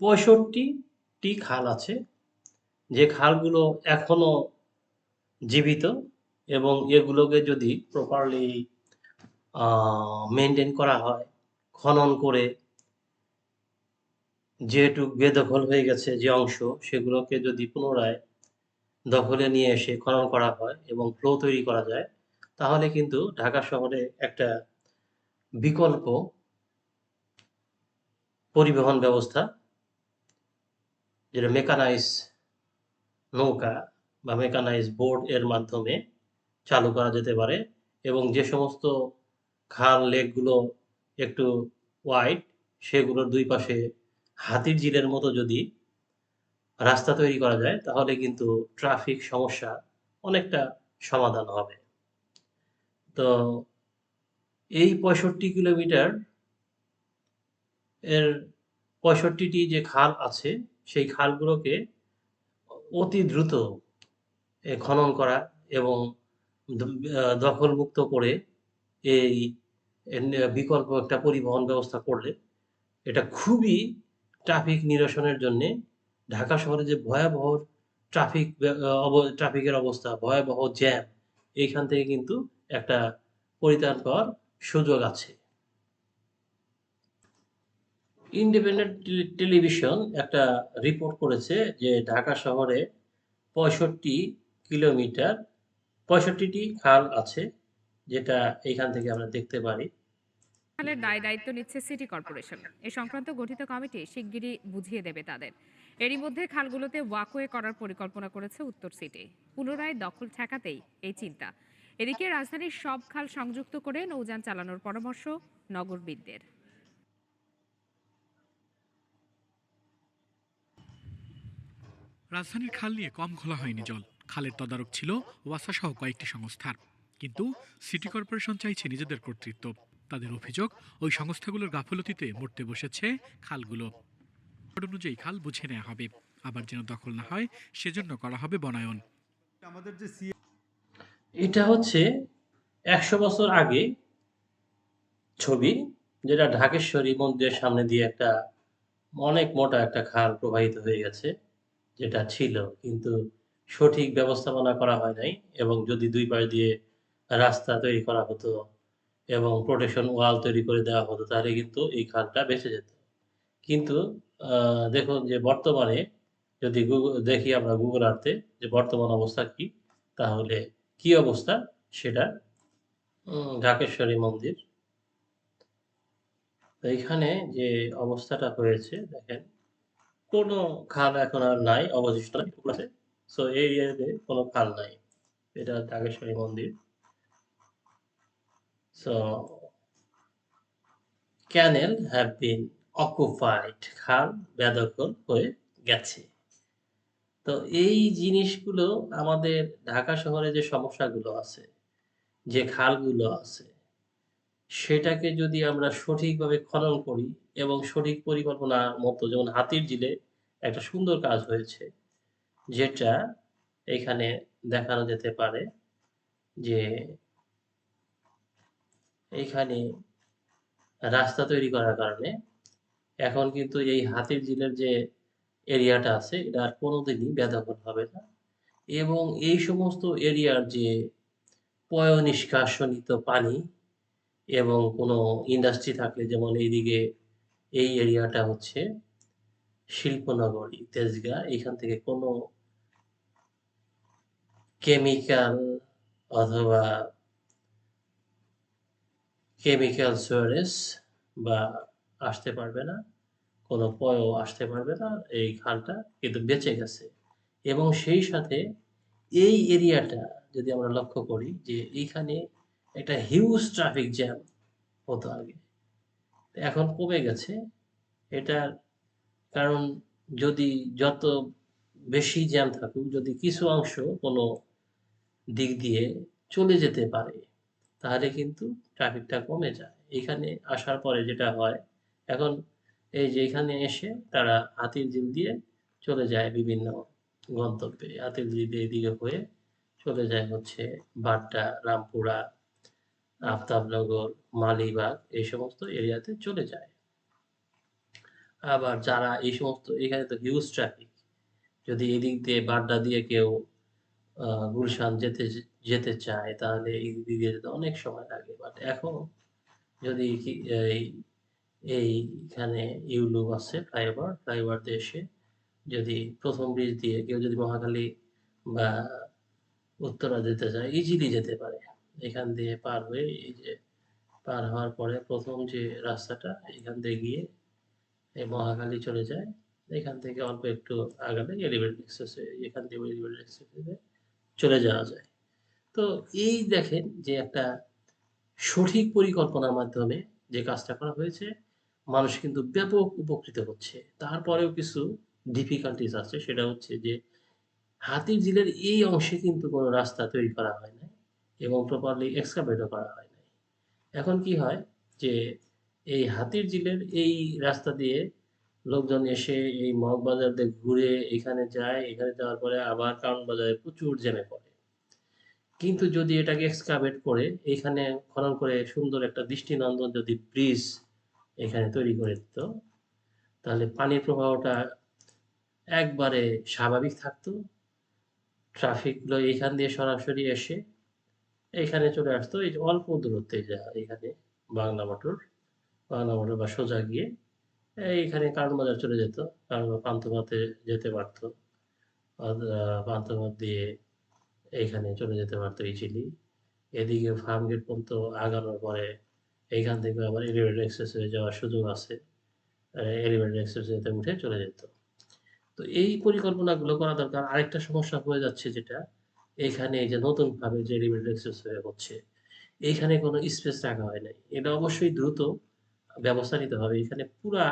পঁয়ষট্টিটি খাল আছে। যে খালগুলো এখনও জীবিত এবং এগুলোকে যদি প্রপারলি মেনটেন করা হয়, খনন করে যেহেতু বেদখল হয়ে গেছে যে অংশ, সেগুলোকে যদি পুনরায় দখলে নিয়ে এসে খনন করা হয় এবং ফ্লো তৈরি করা যায়, তাহলে কিন্তু ঢাকা শহরে একটা বিকল্প পরিবহন ব্যবস্থা যেটা মেকানাইজ নৌকা বা মেকানাইজ বোর্ড এর মাধ্যমে চালু করা যেতে পারে এবং যে সমস্ত খাল লেকগুলো একটু ওয়াইড সেগুলোর দুই পাশে হাতির ঝিলের মতো যদি রাস্তা তৈরি করা যায়, তাহলে কিন্তু ট্রাফিক সমস্যা অনেকটা সমাধান হবে। তো এই পঁয়ষট্টি কিলোমিটার এর পঁয়ষট্টিটি যে খাল আছে সেই খালগুলোকে অতি দ্রুত খনন করা এবং দখলমুক্ত করে এই বিকল্প একটা পরিবহন ব্যবস্থা করলে এটা খুবই ট্রাফিক নিরসনের জন্য ঢাকা শহরে যে ভয়াবহ ট্রাফিক ট্রাফিকের অবস্থা, ভয়াবহ জ্যাম, এইখান থেকে কিন্তু একটা পরিত্রাণ পাওয়ার সুযোগ আছে। ইন্ডিপেন্ডেন্ট টেলিভিশন একটা রিপোর্ট করেছে যে ঢাকা শহরে পঁয়ষট্টি কিলোমিটার, পঁয়ষট্টিটি খাল আছে যেটা এখান থেকে আমরা দেখতে পারি। খালের দায় দায়িত্ব নিচ্ছে সিটি কর্পোরেশন। এ সংক্রান্ত গঠিত কমিটি শিগগিরই বুঝিয়ে দেবে তাদের। এরই মধ্যে খালগুলোতে ওয়াকওয়ে করার পরিকল্পনা করেছে উত্তর সিটি। পুনরায় দখল ঠেকাতেই এই চিন্তা। এদিকে রাজধানীর সব খাল সংযুক্ত করে নৌযান চালানোর পরামর্শ নগরবিদদের। রাজধানীর খাল নিয়ে কম খোলা হয়নি জল। খালের তদারক ছিল ওয়াসা সহ কয়েকটি সংস্থার। কিন্তু সিটি কর্পোরেশন চাইছে নিজেদের কর্তৃত্ব। তাদের অভিযোগ ওই সংস্থাগুলোর গাফলতিতে মরতে বসেছে খালগুলো। অনুযায়ী খাল বুঝে নেওয়া হবে। আবার যেন দখল না হয় সেজন্য করা হবে বনায়ন। আমাদের যে এটা হচ্ছে একশো বছর আগে ছবি যেটা ঢাকেশ্বরী মন্দিরের সামনে দিয়ে একটা অনেক মোটা একটা খাল প্রবাহিত হয়ে গেছে। যেটা ছিল, কিন্তু সঠিক ব্যবস্থাপনা করা হয় নাই এবং যদি দুই পাশ দিয়ে রাস্তা তৈরি করা হতো এবং প্রোটেকশন ওয়াল তৈরি করে দেওয়া হতো, তাহলে কিন্তু এই খালটা বেঁচে যেত। কিন্তু দেখুন যে বর্তমানে যদি দেখি আমরা গুগল আর্থে যে বর্তমান অবস্থা কি, তাহলে কি অবস্থা? সেটা ঢাকেশ্বরী মন্দির। তো এইখানে যে অবস্থাটা হয়েছে, দেখেন কোনো খাল এখন আর নাই অবশিষ্ট নাই, আছে? সো এই এরিয়াতে কোনো খাল নাই। এটা ঢাকেশ্বরী মন্দির। So canal have been occupied খাল বেদখল হয়ে গেছে। তো এই জিনিসগুলো আমাদের ঢাকা শহরে যে সমস্যাগুলো আছে যে খালগুলো আছে সেটাকে যদি আমরা সঠিকভাবে খনন করি এবং সঠিক পরিকল্পনা মতো, যেমন হাতির ঝিলে একটা সুন্দর কাজ হয়েছে, যেটা এখানে দেখানো যেতে পারে যে এইখানে রাস্তা তৈরি করার কারণে এখন কিন্তু এই হাতির ঝিলের যে এরিয়াটা আছে, এটা আর কোনোদিনই বেদখল হবে না। এবং এই সমস্ত এরিয়ার যে পয় নিষ্কাশনিত পানি এবং কোনো ইন্ডাস্ট্রি থাকলে যেমন এইদিকে এই এরিয়াটা হচ্ছে শিল্পনগরী, তেজগাঁ, এখান থেকে কোনো কেমিক্যাল অথবা কেমিক্যাল সোয়ারেজ বা আসতে পারবে না, কোনো পয়ও আসতে পারবে না এই খালটা, কিন্তু বেঁচে গেছে। এবং সেই সাথে এই এরিয়াটা যদি আমরা লক্ষ্য করি যে এইখানে একটা হিউজ ট্রাফিক জ্যাম হতো আগে। এখন কমে গেছে। এটার কারণ যদি যত বেশি জ্যাম থাকুক, যদি কিছু অংশ কোনো দিক দিয়ে চলে যেতে পারে, তাহলে কিন্তু ট্রাফিকটা কমে যায়। এখানে আসার পরে যেটা হয়, এখন এই যে এখানে এসে তারা হাতির জিল দিয়ে চলে যায় বিভিন্ন গন্তব্যে। হাতির জিল দিয়ে হয়ে চলে যায় হচ্ছে বাড্ডা, রামপুরা আফতাবনগর, মালিবাগ এই সমস্ত এরিয়াতে চলে যায়। আবার যারা এই সমস্ত, এখানে তো হিউজ ট্রাফিক যদি এদিক দিয়ে বাড্ডা দিয়ে কেউ গুলশান যেতে যেতে চায়, তাহলে এই দিক দিয়ে যেতে অনেক সময় লাগে। বাট এখন যদি এই, এইখানে ইউলুপ আছে, ফ্লাইওভার ফ্লাইওভার দিয়ে এসে যদি প্রথম ব্রিজ দিয়ে কেউ যদি মহাখালী বা উত্তরা যেতে চায় ইজিলি যেতে পারে। এখান দিয়ে পার হয়ে এই যে পার হওয়ার পরে প্রথম যে রাস্তাটা, এখান দিয়ে গিয়ে এই মহাখালী চলে যায়। এখান থেকে অল্প একটু আগালে এলিভেটেড এক্সেসে এখান থেকে এলিভেটেড এক্সেসে চলে যাওয়া যায়। তো এই দেখেন যে একটা সঠিক পরিকল্পনার মাধ্যমে যে কাজটা করা হয়েছে, মানুষ কিন্তু ব্যাপক উপকৃত হচ্ছে। তারপরেও কিছু ডিফিকাল্টিস আছে, সেটা হচ্ছে যে হাতির ঝিলের এই অংশে কিন্তু কোনো রাস্তা তৈরি করা হয় এবং প্রপারলি এক্সকাভেটও করা হয় এখন কি হয় যে এই হাতির ঝিলের এই রাস্তা দিয়ে লোকজন এসে এই মগবাজার দিয়ে ঘুরে এখানে যায়, এখানে যাওয়ার পরে আবার কারণ বাজারে প্রচুর জ্যামে পড়ে। কিন্তু যদি এটাকে এক্সকাভেট করে, এখানে খনন করে সুন্দর একটা দৃষ্টিনন্দন যদি ব্রিজ এখানে তৈরি করে দিত, তাহলে পানির প্রবাহটা একবারে স্বাভাবিক থাকতো। ট্রাফিকগুলো এখান দিয়ে সরাসরি এসে এখানে চলে আসতো, এই যে অল্প দূরত্বে যা এখানে বাংলা মোটর বাংলা মোটর বা সোজা গিয়ে এইখানে কারণ বাজার চলে যেত, কারণ পান্থপথে যেতে পারতো। পান্থপথ দিয়ে এইখানে চলে যেতে পারতো ইজিলি এদিকে ফার্ম গেট পর্যন্ত আগানোর পরে এইখান থেকে আবার এলিভেটেড এক্সেস হয়ে যাওয়ার সুযোগ আছে। এলিভেটেড এক্সেস যেতে উঠে চলে যেত। তো এই পরিকল্পনাগুলো করা দরকার। আরেকটা সমস্যা হয়ে যাচ্ছে যেটা এখানে যে নতুন ভাবে যে এলিভেটেড এক্সেস হয়ে হচ্ছে এইখানে কোনো স্পেস রাখা হয় নাই। এটা অবশ্যই দ্রুত ব্যবস্থা নিতে হবে। এখানে পুরা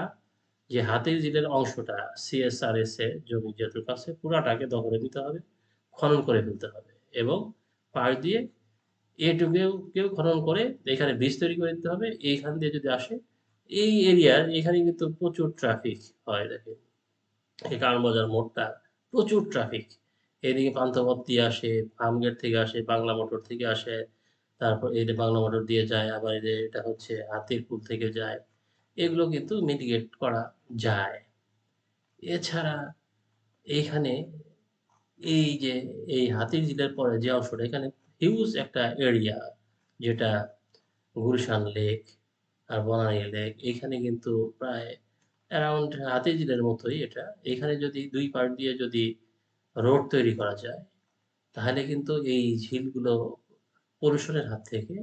যে হাতির ঝিলের অংশটা সিএসআরএস এ জমি যেটুকু আছে পুরাটাকে দখলে নিতে হবে, খনন করে ফেলতে হবে এবং পাশ দিয়ে এটুকুও কেউ খনন করে এখানে ব্রিজ তৈরি করে দিতে হবে। এইখান দিয়ে যদি আসে, এই এরিয়ার এখানে কিন্তু প্রচুর ট্রাফিক হয় দেখেন। এই কারণবাজার মোড়টা প্রচুর ট্রাফিক এদিকে পান্থপথ দিয়ে আসে ফার্মগেট থেকে আসে, বাংলা মোটর থেকে আসে, তারপর এই বাংলা মোটর দিয়ে যায়, আবার এই এটা হচ্ছে হাতিরপুল থেকে যায়। এগুলো কিন্তু মিটিগেট করা যায়। এছাড়া এইখানে এই যে, এই হাতির ঝিলের পরে যে অংশটা, এখানে হিউজ একটা এরিয়া যেটা গুলশান লেক আর বনানী লেক এখানে কিন্তু প্রায় অ্যারাউন্ড হাতির ঝিলের মতোই এটা। এখানে যদি দুই পার্ট দিয়ে যদি রোড তৈরি করা যায়, তাহলে কিন্তু এই ঝিলগুলো পলিউশনের হাত থেকে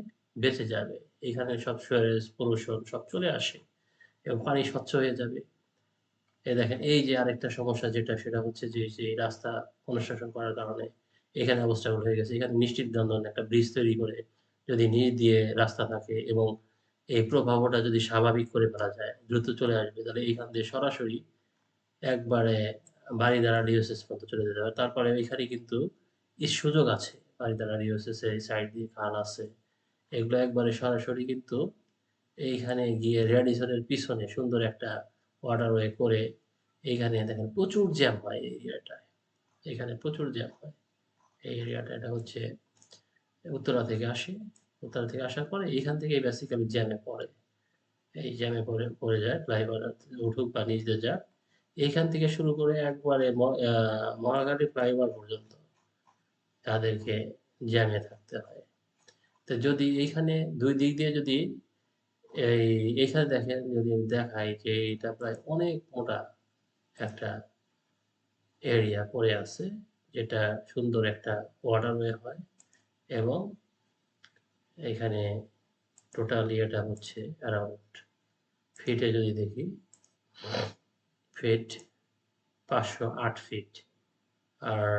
বেঁচে যাবে। এখানে সব সুয়ারেজ পলিউশন সব চলে আসে এবং পানি স্বচ্ছ হয়ে যাবে। এ দেখেন, এই যে আরেকটা সমস্যা যেটা, সেটা হচ্ছে যে যে এই রাস্তা অনুশাসন করার কারণে এখানে অবস্থাগুলো হয়ে গেছে। এখানে নিশ্চিত দন্দন একটা ব্রিজ তৈরি করে যদি নিচ দিয়ে রাস্তা থাকে এবং এই প্রভাবটা যদি স্বাভাবিক করে ফেলা যায়, দ্রুত চলে আসবে, তাহলে এইখান দিয়ে সরাসরি একবারে বাড়িদারা ডিওসিস পর্যন্ত চলে যেতে হবে তারপরে এখানে কিন্তু সুযোগ আছে বাড়িদারা ডিওসিস এই সাইড দিয়ে খাল আছে। এগুলো একবারে সরাসরি কিন্তু এইখানে গিয়ে রেডিসনের পিছনে সুন্দর একটা ওয়াটারওয়ে করে এইখানে দেখেন প্রচুর জ্যাম হয় এই এরিয়াটায় এখানে প্রচুর জ্যাম হয়। এই এরিয়াটা এটা হচ্ছে উত্তরা থেকে আসে। উত্তরা থেকে আসার পরে এইখান থেকে বেসিক্যালি জ্যামে পড়ে। এই জ্যামে পড়ে পড়ে যায় ফ্লাইওভার উঠুক বা নিচ দিয়ে যাক। এইখান থেকে শুরু করে একবারে ম- আহ, মহাখালী ফ্লাইওভার পর্যন্ত তাদেরকে জ্যামে থাকতে হয়। তো যদি এইখানে দুই দিক দিয়ে যদি এই এখানে দেখেন যদি দেখাই যে এটা প্রায় অনেক মোটা একটা এরিয়া পড়ে আছে যেটা সুন্দর একটা ওয়াটারওয়ে হয় এবং এখানে টোটালি এটা হচ্ছে অ্যারাউন্ড ফিটে যদি দেখি ফিট পাঁচশো আট ফিট আর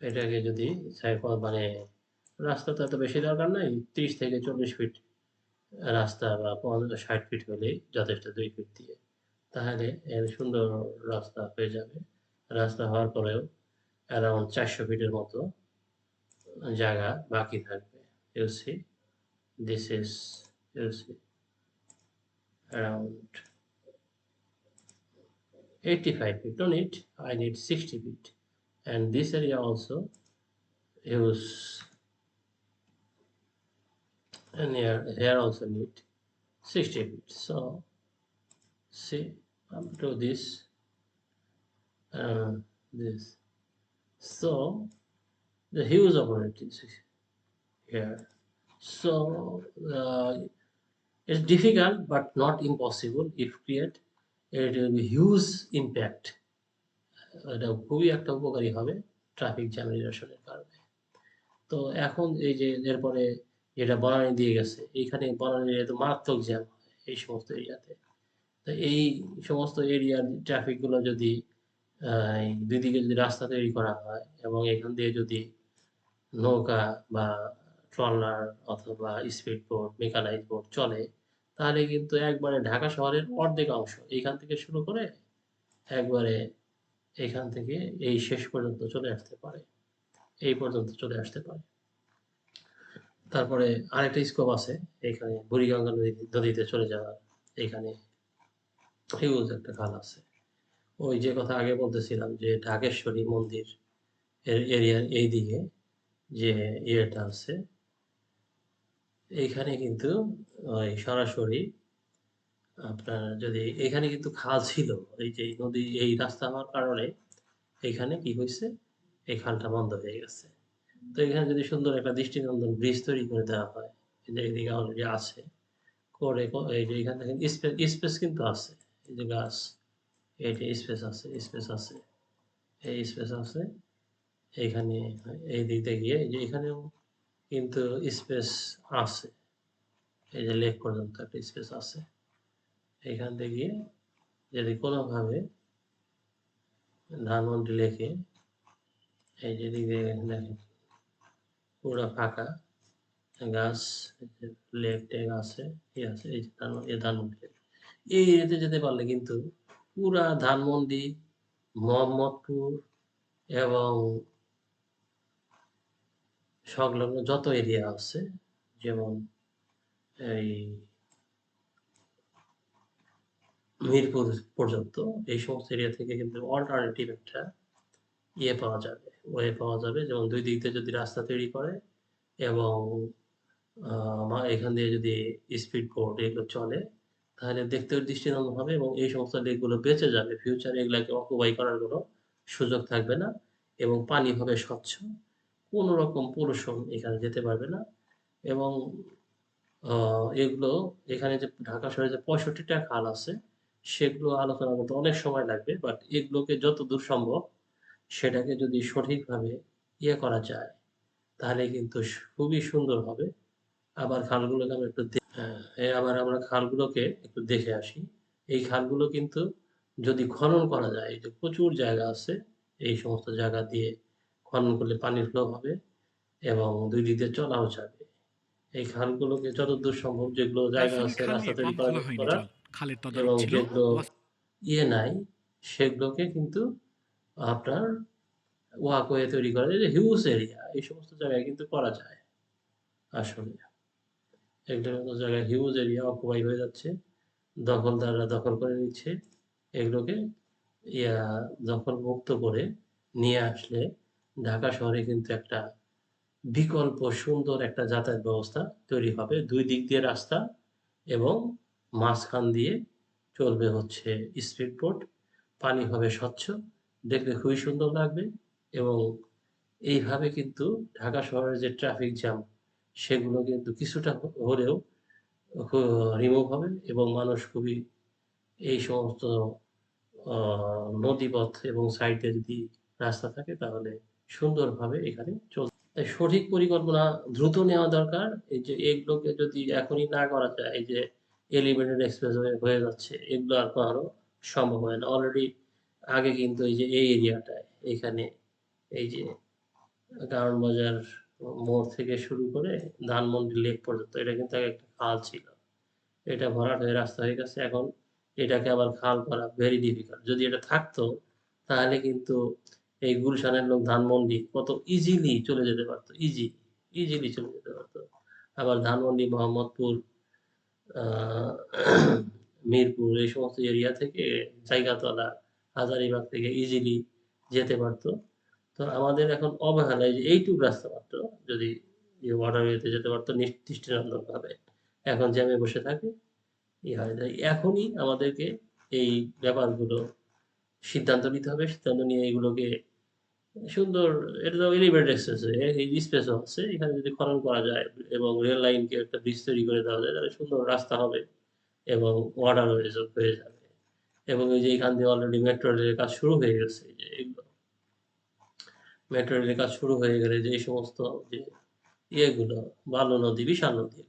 এটাকে যদি মানে রাস্তা তো এত বেশি দরকার নাই, ত্রিশ থেকে চল্লিশ ফিট রাস্তা বা পঞ্চাশ ষাট ফিট হলেই যথেষ্ট দুই ফিট দিয়ে। তাহলে এর সুন্দর রাস্তা হয়ে যাবে। রাস্তা হওয়ার পরেও অ্যারাউন্ড চারশো ফিটের মতো জায়গা বাকি থাকবে। You see this is you see around 85 feet. On it I need 60 feet. And this area also use and here here also need 60 feet. So see up to this uh, this. So the huge opportunities here. So uh, it's difficult, but not impossible if create it will be huge impact. এটা খুবই একটা উপকারী হবে traffic jam রিডাকশনের কারণে। তো এখন এই যে এরপরে যেটা বনানী দিয়ে গেছে এইখানে বনানী এরিয়া তো মারাত্মক জ্যাম এই সমস্ত এরিয়াতে। তো এই সমস্ত এরিয়ার ট্রাফিকগুলো যদি দুই দিকে যদি রাস্তা তৈরি করা হয় এবং এখান দিয়ে যদি নৌকা বা ট্রলার অথবা স্পিড বোট মেকানাইজ বোট চলে তাহলে কিন্তু একবারে ঢাকা শহরের অর্ধেক অংশ, এইখান থেকে শুরু করে একবারে এখান থেকে এই শেষ পর্যন্ত চলে আসতে পারে। এই পর্যন্ত চলে আসতে পারে। তারপরে আরেকটা স্কোপ আছে, এখানে বুড়িগঙ্গা নদী, নদীতে চলে যাওয়ার। এখানে হিউজ একটা খাল আছে। ওই যে কথা আগে বলতেছিলাম যে ঢাকেশ্বরী মন্দির এর এরিয়ার এই দিকে যে ইয়েটা আছে, এইখানে কিন্তু ওই সরাসরি আপনার যদি এখানে কিন্তু খাল ছিল, এই যে নদী, এই রাস্তা হওয়ার কারণে এখানে কি হয়েছে এই খালটা বন্ধ হয়ে গেছে। তো এখানে যদি সুন্দর একটা দৃষ্টিনন্দন ব্রিজ তৈরি করে দেওয়া হয় যে এদিকে অলরেডি আছে, করে এই যে এখানে স্পেস স্পেস কিন্তু আছে। এই যে গাছ, এই যে স্পেস আছে স্পেস আছে, এই স্পেস আছে এইখানে এই দিক গিয়ে, এই যে এখানেও কিন্তু স্পেস আছে। এই যে লেক পর্যন্ত একটা স্পেস আছে এখান থেকে যদি কোনোভাবে ধানমন্ডি লেখে, এই যে দেখেন পুরো ফাঁকা, গাছ লেক টেক আছে, এই আছে এই যে ধানমন্ডি এই এরিয়াতে যেতে পারলে কিন্তু পুরা ধানমন্ডি মোহাম্মদপুর এবং সংলগ্ন যত এরিয়া আছে, যেমন এই মিরপুর পর্যন্ত এই সমস্ত এরিয়া থেকে কিন্তু অল্টারনেটিভ একটা ইয়ে পাওয়া যাবে, ওয়ে পাওয়া যাবে। যেমন দুই দিক দিয়ে যদি রাস্তা তৈরি করে এবং এখান দিয়ে যদি স্পিড বোট এগুলো চলে, তাহলে দেখতেও দৃষ্টিনন্দন হবে এবং এই সমস্ত লেকগুলো বেঁচে যাবে। ফিউচারে এগুলাকে অকুপাই করার কোনো সুযোগ থাকবে না এবং পানি হবে স্বচ্ছ। কোনো রকম পলুশন এখানে যেতে পারবে না এবং এগুলো এখানে যে ঢাকা শহরে যে পঁয়ষট্টিটা খাল আছে, সেগুলো আলোচনা করতে অনেক সময় লাগবে বাট এগুলোকে যত দূর সম্ভব সেটাকে যদি সঠিকভাবে ইয়ে করা যায়, তাহলে কিন্তু খুবই সুন্দর হবে। আবার খালগুলোকে আমরা একটু আবার আমরা খালগুলোকে একটু দেখে আসি। এই খালগুলো কিন্তু যদি খনন করা যায়, এই যে প্রচুর জায়গা আছে, এই সমস্ত জায়গা দিয়ে খনন করলে পানির ফ্লো হবে এবং দুই দিক চলাও যাবে। এই খালগুলোকে যতদূর সম্ভব যেগুলো জায়গা আছে রাস্তা তৈরি করা এবং ছিল? যেগুলো ইয়ে নাই সেগুলোকে কিন্তু আপনার ওয়াকওয়ে তৈরি করা যায় হিউজ এরিয়া এই সমস্ত জায়গায় কিন্তু করা যায়। আসলে এগুলোর মতো জায়গায় হিউজ এরিয়া অকুপাই হয়ে যাচ্ছে। দখলদাররা দখল করে নিচ্ছে। এগুলোকে ইয়া দখল মুক্ত করে নিয়ে আসলে ঢাকা শহরে কিন্তু একটা বিকল্প, সুন্দর একটা যাতায়াত ব্যবস্থা তৈরি হবে। দুই দিক দিয়ে রাস্তা এবং মাঝখান দিয়ে চলবে হচ্ছে স্পিড বোট পানি হবে স্বচ্ছ, দেখতে খুবই সুন্দর লাগবে এবং এইভাবে কিন্তু ঢাকা শহরের যে ট্রাফিক জ্যাম সেগুলো কিন্তু কিছুটা হলেও রিমুভ হবে এবং মানুষ খুবই এই সমস্ত নদীপথ এবং সাইডে যদি রাস্তা থাকে তাহলে সুন্দরভাবে এখানে চলবে। তাই সঠিক পরিকল্পনা দ্রুত নেওয়া দরকার। এই যে এগুলোকে যদি এখনই না করা যায়, এই যে এলিভেটেড এক্সপ্রেস হয়ে যাচ্ছে, এগুলো আর কখনো সম্ভব হয় না। অলরেডি আগে কিন্তু এই যে এই এরিয়াটায়, এখানে এই যে কারণ বাজার মোড় থেকে শুরু করে ধানমন্ডি লেক পর্যন্ত, এটা কিন্তু আগে একটা খাল ছিল। এটা ভরাট হয়ে রাস্তা হয়ে গেছে, এখন এটাকে আবার খাল করা ভেরি ডিফিকাল্ট যদি এটা থাকতো, তাহলে কিন্তু এই গুলশানের লোক ধানমন্ডি কত ইজিলি চলে যেতে পারতো ইজি ইজিলি চলে যেতে পারতো। আবার ধানমন্ডি, মোহাম্মদপুর মিরপুর এই সমস্ত এরিয়া থেকে জায়গাতলা, হাজারিবাগ থেকে ইজিলি যেতে পারতো। তো আমাদের এখন অবহেলায় যে এইটুকু রাস্তা মাত্র, যদি ওয়াটারওয়েতে যেতে পারতো দৃষ্টিনন্দনভাবে। এখন জ্যামে বসে থাকে, ই হয় এখনই আমাদেরকে এই ব্যাপারগুলো সিদ্ধান্ত নিতে হবে। সিদ্ধান্ত নিয়ে এগুলোকে সুন্দর, এটা তো এলিভেটেড এক্সপ্রেসওয়ে এই স্পেসও আছে এখানে যদি খনন করা যায় এবং রেল লাইনকে একটা ব্রিজ তৈরি করে দেওয়া যায়, তাহলে সুন্দর রাস্তা হবে এবং ওয়াটারওয়েজ হয়ে যাবে। এবং এই যে এখান দিয়ে অলরেডি মেট্রো রেলের কাজ শুরু হয়ে গেছে যে এগুলো মেট্রো রেলের কাজ শুরু হয়ে গেলে যে সমস্ত যে ইয়েগুলো, বালু নদী, বিশাল নদী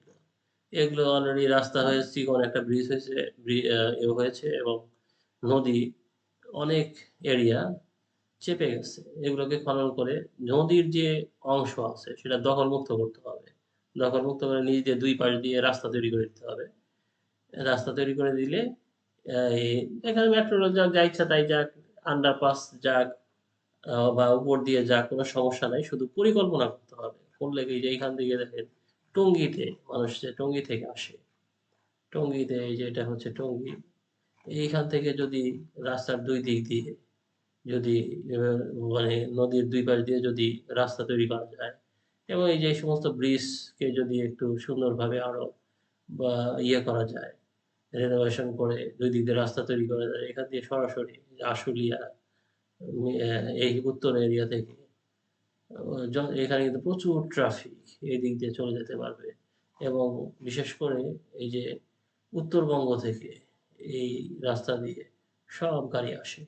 এগুলো অলরেডি রাস্তা হয়েছে চিকন একটা ব্রিজ হয়েছে হয়েছে এবং নদী অনেক এরিয়া চেপে গেছে। এগুলোকে খনন করে নদীর যে অংশ আছে, সেটা দখলমুক্ত করতে হবে। দখলমুক্ত করে নিজেদের দুই পাশ দিয়ে রাস্তা তৈরি করে দিতে হবে। রাস্তা তৈরি করে দিলে এখানে মেট্রো যাক যা ইচ্ছা তাই যাক আন্ডারপাস যাক বা উপর দিয়ে যাক, কোনো সমস্যা নাই। শুধু পরিকল্পনা করতে হবে। করলে কি যে এইখান থেকে দেখেন, টঙ্গিতে মানুষ যে টঙ্গি থেকে আসে। টঙ্গিতে এই যে এটা হচ্ছে টঙ্গি। এইখান থেকে যদি রাস্তার দুই দিক দিয়ে যদি মানে নদীর দুই পাশ দিয়ে যদি রাস্তা তৈরি করা যায় এবং এই যে সমস্ত ব্রিজকে যদি একটু সুন্দরভাবে আরও, বা ইয়ে করা যায় রেনোভেশন করে দুই দিক দিয়ে রাস্তা তৈরি করা যায়, এখান দিয়ে সরাসরি আশুলিয়া এই উত্তর এরিয়া থেকে এখানে কিন্তু প্রচুর ট্রাফিক এই দিক দিয়ে চলে যেতে পারবে এবং বিশেষ করে এই যে উত্তরবঙ্গ থেকে এই রাস্তা দিয়ে সব গাড়ি আসে।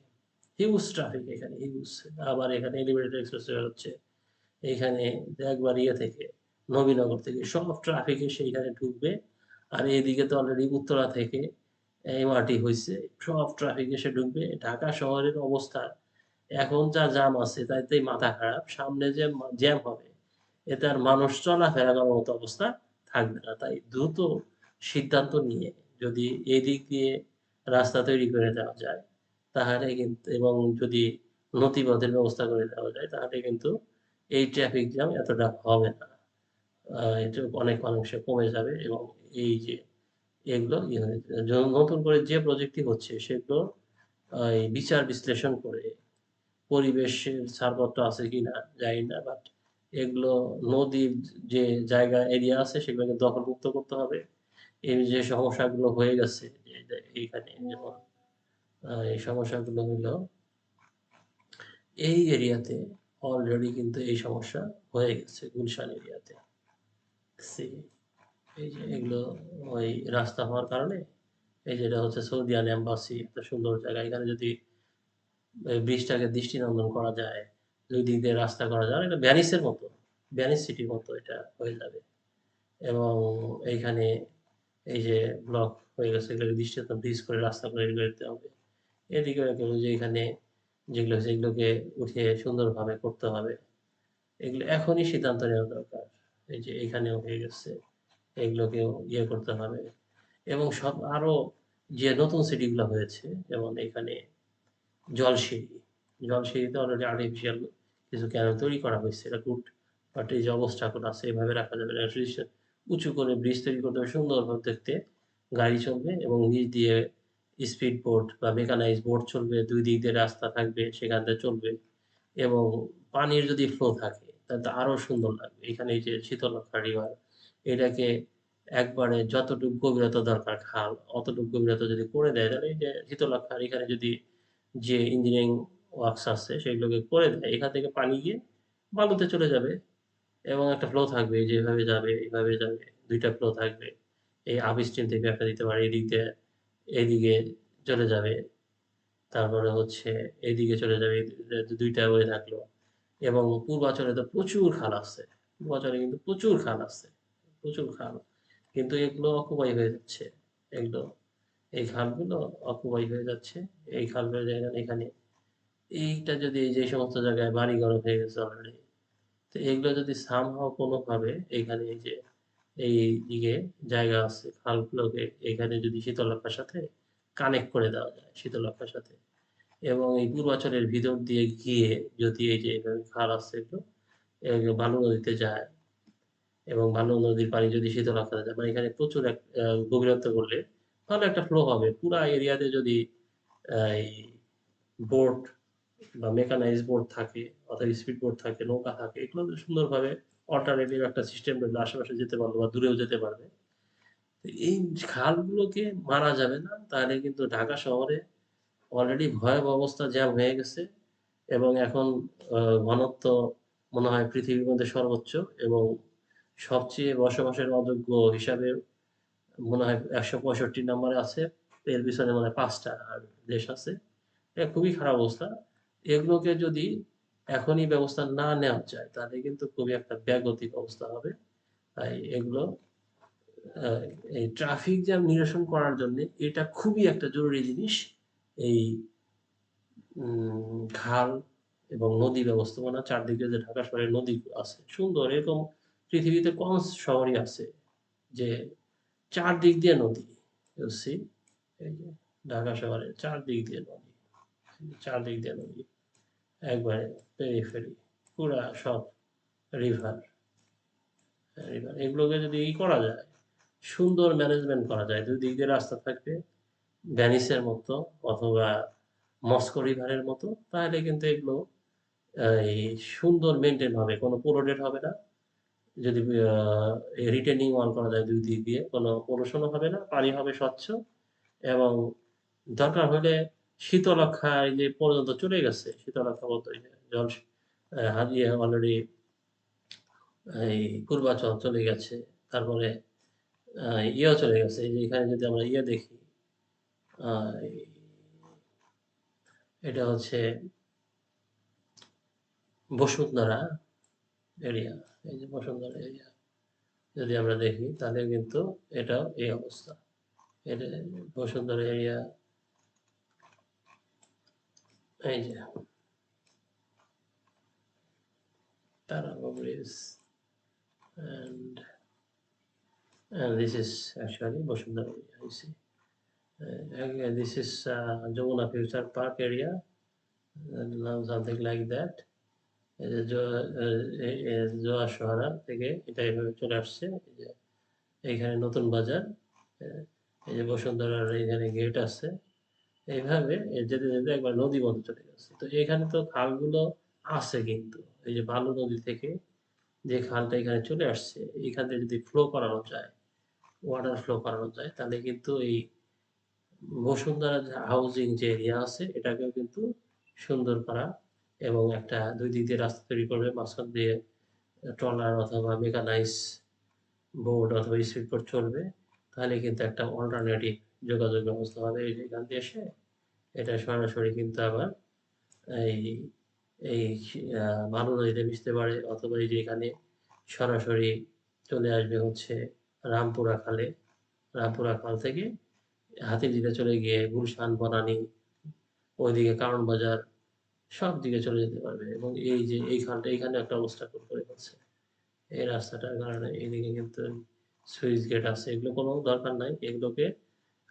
হিউজ ট্রাফিক এখানে হিউজ আবার এখানে এলিভেটেড এক্সপ্রেসওয়ে হচ্ছে। এখানে একবার ইয়ে থেকে, নবীনগর থেকে, সব ট্রাফিক এসে এখানে ঢুকবে। আর এদিকে তো অলরেডি উত্তরা থেকে এমআরটি হয়েছে সব ট্রাফিক এসে ঢুকবে। ঢাকা শহরের অবস্থা, এখন যা জ্যাম আছে তাইতেই মাথা খারাপ। সামনে যে জ্যাম হবে, এতে আর মানুষ চলাফেরা করার মতো অবস্থা থাকবে না। তাই দ্রুত সিদ্ধান্ত নিয়ে যদি এদিক দিয়ে রাস্তা তৈরি করে দেওয়া যায় তাহলে কিন্তু, এবং যদি নথিপথের ব্যবস্থা করে দেওয়া যায়, তাহলে কিন্তু এই ট্রাফিক জ্যাম এতটা হবে না। এটা অনেক অংশে কমে যাবে এবং এই যে এগুলো ইয়ে নতুন করে যে প্রজেক্টটি হচ্ছে, সেগুলো বিচার বিশ্লেষণ করে পরিবেশের ছাড়পত্র আছে কিনা জানি না বাট এগুলো নদীর যে জায়গা এরিয়া আছে, সেগুলোকে দখলমুক্ত করতে হবে। এই যে সমস্যাগুলো হয়ে গেছে এইখানে যেমন এই সমস্যাগুলো হলো এই এরিয়াতে অলরেডি কিন্তু এই সমস্যা হয়ে গেছে গুলশান এরিয়াতে। See, এই যে এগুলো ওই রাস্তা হওয়ার কারণে এই যেটা হচ্ছে সৌদিয়ান এম্বাসি একটা সুন্দর জায়গা। এখানে যদি ব্রিজটাকে দৃষ্টিনন্দন করা যায় দুই দিক দিয়ে রাস্তা করা যায় এটা ভ্যানিসের মতো ভ্যানিস সিটির মতো এটা হয়ে যাবে। এবং এইখানে এই যে ব্লক হয়ে গেছে এগুলোকে দৃষ্টিনন্দন ব্রিজ করে রাস্তা করে এগুলো হবে। এদিকে যে এখানে যেগুলো সেগুলোকে উঠিয়ে সুন্দরভাবে করতে হবে। এগুলো এখনই সিদ্ধান্ত নেওয়া দরকার। এই যে এখানেও হয়ে গেছে, এগুলোকেও ইয়ে করতে হবে। এবং সব আরও যে নতুন সিটিগুলো হয়েছে, যেমন এখানে জলসিঁড়ি। জলসিঁড়িতে অলরেডি আর্টিফিশিয়াল কিছু ক্যানেল তৈরি করা হয়েছে। এটা গুড বাট এই যে অবস্থাগুলো আছে, এভাবে রাখা যাবে উঁচু করে ব্রিজ তৈরি করতে হবে, সুন্দরভাবে দেখতে গাড়ি চলবে এবং নিচ দিয়ে স্পিড বোট বা মেকানাইজ বোট চলবে, দুই দিক দিয়ে রাস্তা থাকবে, সেখান থেকে চলবে এবং পানির যদি ফ্লো থাকে, তাহলে তো আরও সুন্দর লাগবে। এখানে এই যে শীতলক্ষা রিভার এটাকে একবারে যতটুকু গভীরতা দরকার খাল, অতটুকু গভীরতা যদি করে দেয়, তাহলে এই যে শীতলক্ষার এখানে যদি যে ইঞ্জিনিয়ারিং ওয়ার্কস আছে, সেগুলোকে করে দেয়, এখান থেকে পানি গিয়ে বালুতে চলে যাবে এবং একটা ফ্লো থাকবে যেভাবে যাবে, এইভাবে যাবে, দুইটা ফ্লো থাকবে। এই আপ থেকে একটা দিতে পারে, এদিক দিয়ে এইদিকে চলে যাবে। তারপরে হচ্ছে এইদিকে চলে যাবে দুইটা ওয়ে থাকল। এবং পূর্বাচলে তো প্রচুর খাল আছে পূর্বাচলে কিন্তু প্রচুর খাল আছে প্রচুর খাল। কিন্তু এগুলো অকুপাই হয়ে যাচ্ছে, এগুলো। এই খালগুলো অকুপাই হয়ে যাচ্ছে, এই খালগুলো এখানে। এইটা যদি যে সমস্ত জায়গায় বাড়ি ঘর হয়ে গেছে অলরেডি তো এগুলো যদি সামহাও কোনোভাবে এখানে এই যে এই দিকে জায়গা আছে খালগুলোকে এখানে যদি শীতলক্ষার সাথে কানেক্ট করে দেওয়া যায় শীতলক্ষার সাথে। এবং এই পূর্বাচলের ভিতর দিয়ে গিয়ে যদি এই যে খাল আছে এগুলো বালু নদীতে যায় এবং বালু নদীর পানি যদি শীতলক্ষাতে যায় মানে এখানে প্রচুর এক গভীরত্ব করলে ভালো একটা ফ্লো হবে। পুরা এরিয়াতে যদি এই বোট বা মেকানাইজ বোট থাকে, অথবা স্পিড বোট থাকে, নৌকা থাকে, এগুলো সুন্দরভাবে অল্টারনেটিভ একটা সিস্টেম রইল আশেপাশে যেতে পারবে বা দূরেও যেতে পারবে। এই খালগুলোকে মারা যাবে না, তাহলে কিন্তু ঢাকা শহরে অলরেডি ভয়াবহ অবস্থা জ্যাম হয়ে গেছে এবং এখন ঘনত্ব মনে হয় পৃথিবীর মধ্যে সর্বোচ্চ এবং সবচেয়ে বসবাসের অযোগ্য হিসাবে মনে হয় একশো পঁয়ষট্টি নম্বরে আছে, এর পিছনে মনে পাঁচটা দেশ আছে। এটা খুবই খারাপ অবস্থা। এগুলোকে যদি এখনই ব্যবস্থা না নেওয়া যায়, তাহলে কিন্তু খুবই একটা ব্যাগতিক অবস্থা হবে। তাই এগুলো এই ট্রাফিক জ্যাম নিরসন করার জন্য এটা খুবই একটা জরুরি জিনিস। এই খাল এবং নদী ব্যবস্থাপনা চারদিকে যে ঢাকা শহরে নদী আছে, সুন্দর এরকম পৃথিবীতে কম শহরই আছে যে চারদিক দিয়ে নদী। বুঝছি এই যে ঢাকা শহরে চারদিক দিয়ে নদী, চারদিক দিয়ে নদী। একবারে পেরিফেরি পুরা সব রিভার রিভার এগুলোকে যদি ই করা যায়, সুন্দর ম্যানেজমেন্ট করা যায়, দুই দিক দিয়ে রাস্তা থাকবে ভ্যানিসের মতো অথবা মস্কো রিভারের মতো, তাহলে কিন্তু এগুলো এই সুন্দর মেনটেন হবে, কোনো পোলোডেড হবে না। যদি রিটেনিং ওয়াল করা যায় দুই দিক দিয়ে, কোনো পলুশনও হবে না, পানি হবে স্বচ্ছ এবং দরকার হলে শীতলক্ষা এই যে পর্যন্ত চলে গেছে, শীতলক্ষা বলতে জল হারিয়ে অলরেডি এই পূর্বাচল চলে গেছে, তারপরে ইয়েও চলে গেছে এখানে যদি আমরা ইয়ে দেখি এটা হচ্ছে বসুন্ধরা এরিয়া এই যে বসুন্ধরা এরিয়া যদি আমরা দেখি তাহলে কিন্তু এটাও এই অবস্থা। এটা বসুন্ধরা এরিয়া এই যে Tarabo Bridge and and this is actually Bosundara area, you see. Uh, this is uh, Jamuna Future Park area, like that. এই যে জোয়া- শহরা থেকে এটা এইভাবে চলে আসছে এইখানে নতুন বাজার এই যে বসুন্ধরার এইখানে গেট আছে এইভাবে যেতে যেতে একবার নদী বন্ধ চলে গেছে। তো এখানে তো খালগুলো আছে কিন্তু, এই যে বালু নদী থেকে যে খালটা এখানে চলে আসছে, এখান থেকে যদি ফ্লো করানো যায় ওয়াটার ফ্লো করানো যায়, তাহলে কিন্তু এই বসুন্ধরা হাউজিং যে এরিয়া আছে, এটাকেও কিন্তু সুন্দর করা এবং একটা দুই দিক দিয়ে রাস্তা তৈরি করবে, মাঝখান দিয়ে ট্রলার অথবা মেকানাইজ বোর্ড অথবা স্পিড বোর্ড চলবে, তাহলে কিন্তু একটা অল্টারনেটিভ যোগাযোগ ব্যবস্থা যে এখান দিয়ে এসে এটা সরাসরি কিন্তু আবার এই এই বালু নদীতে মিশতে পারে অথবা এই যে এখানে সরাসরি চলে আসবে হচ্ছে রামপুরা খালে। রামপুরা খাল থেকে হাতিরঝিলে চলে গিয়ে গুলশান, বনানি, ওইদিকে কারণ বাজার সব দিকে চলে যেতে পারবে এবং এই যে এই খালটা এখানে একটা অবস্থা করে ফেলছে। এই রাস্তাটার কারণে এইদিকে কিন্তু সুইচ গেট আছে, এগুলো কোনো দরকার নাই। এগুলোকে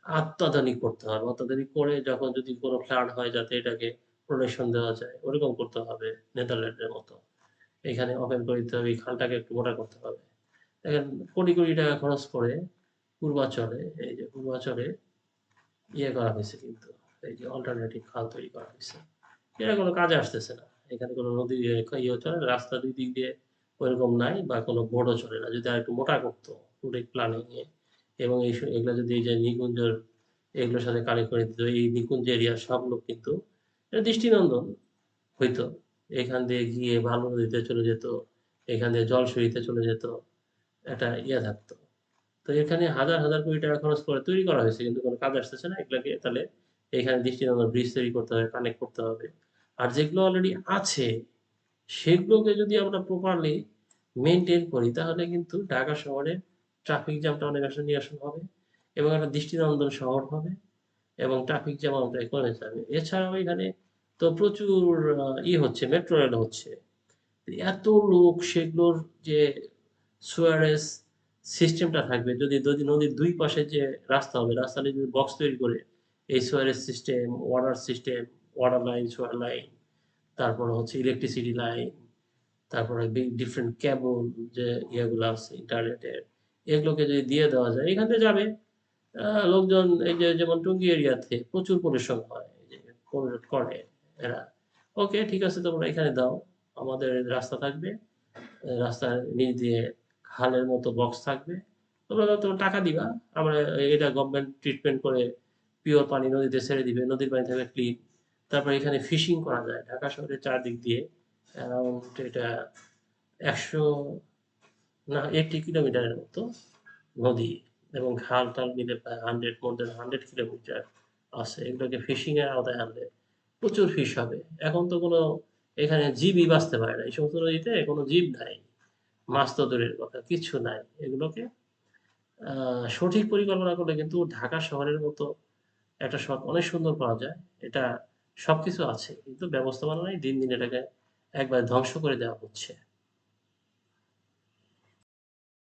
আত্মাধুনিক করতে হবে। অত্যাধুনিক করে যখন যদি কোনো ফ্ল্যাট হয় যাতে এটাকে প্রোটেকশন দেওয়া যায়, ওরকম করতে হবে নেদারল্যান্ডের মতো। এখানে ওপেন করে দিতে হবে, এই খালটাকে একটু মোটা করতে হবে। দেখেন, কোটি কোটি টাকা খরচ করে পূর্বাচলে, এই যে পূর্বাচলে ইয়ে করা হয়েছে কিন্তু, এই যে অল্টারনেটিভ খাল তৈরি করা হয়েছে। এটা কোনো কাজে আসতেছে না। এখানে কোনো নদী ইয়ে চলে, রাস্তা দুই দিক দিয়ে ওইরকম নাই বা কোনো বোর্ডও চলে না। যদি আর একটু মোটা করতো রুটিক প্ল্যানিং এবং এই এগুলো যদি এই যে নিকুঞ্জর এগুলোর সাথে কানেক্ট করে দিত, এই নিকুঞ্জ এরিয়ার সব লোক কিন্তু দৃষ্টিনন্দন হইতো। এখান দিয়ে গিয়ে ভালো নদীতে চলে যেত, এখান দিয়ে জলসইতে চলে যেত, একটা ইয়ে থাকতো। তো এখানে হাজার হাজার কোটি টাকা খরচ করে তৈরি করা হয়েছে, কিন্তু কোনো কাজ আসতেছে না এগুলোকে, তাহলে এখানে দৃষ্টিনন্দন ব্রিজ তৈরি করতে হবে কানেক্ট করতে হবে। আর যেগুলো অলরেডি আছে, সেগুলোকে যদি আমরা প্রপারলি মেনটেন করি, তাহলে কিন্তু ঢাকা শহরে ট্রাফিক জ্যামটা অনেকাংশে নিরসন হবে এবং একটা দৃষ্টিনন্দন শহর হবে এবং ট্রাফিক জ্যাম অনেকটাই কমে যাবে। এছাড়াও এখানে তো প্রচুর ই হচ্ছে, মেট্রো রেল হচ্ছে। এত লোক, সেগুলোর যে সুয়ারেজ সিস্টেমটা থাকবে, যদি যদি নদীর দুই পাশে যে রাস্তা হবে রাস্তাটা যদি বক্স তৈরি করে এই sewerage system water system water line sewer line তারপর হচ্ছে ইলেকট্রিসিটি লাইন তারপরে ডিফারেন্ট ক্যাবল যে ইয়েগুলো আছে ইন্টারনেটের এগুলোকে যদি দিয়ে দেওয়া যায়, এখান থেকে যাবে লোকজন, এই যে, যেমন টুঙ্গি এরিয়াতে প্রচুর পরিশ্রম হয় করে এরা ওকে, ঠিক আছে, তোমরা এখানে দাও, আমাদের রাস্তা থাকবে রাস্তার নিচ দিয়ে খালের মতো বক্স থাকবে। তোমরা তো টাকা দিবা। আমরা এটা গভর্নমেন্ট ট্রিটমেন্ট করে পিওর পানি নদীতে ছেড়ে দিবে। নদীর পানি থাকবে ক্লিন। তারপরে এখানে ফিশিং করা যায়। ঢাকা শহরের চারদিক দিয়ে অ্যারাউন্ড এটা ১০০ না ৮০ কিলোমিটারের মতো নদী এবং খাল-টাল মিলে প্রায় 100 মোর দ্যান 100 কিলোমিটার আছে। এগুলোকে ফিশিং এর আওতায় আনলে প্রচুর ফিশ হবে। এখন তো কোনো এখানে জীবই বাঁচতে পারে না। এই সমস্ত নদীতে কোনো জীব নাই। মাছ তো দূরের কথা, কিচ্ছু নাই। এগুলোকে সঠিক পরিকল্পনা করলে কিন্তু ঢাকা শহরের মতো একটা শহর অনেক সুন্দর পাওয়া যায়। এটা সবকিছু আছে। কিন্তু ব্যবস্থাপনা নাই। দিন, দিন এটাকে একবারে ধ্বংস করে দেওয়া হচ্ছে।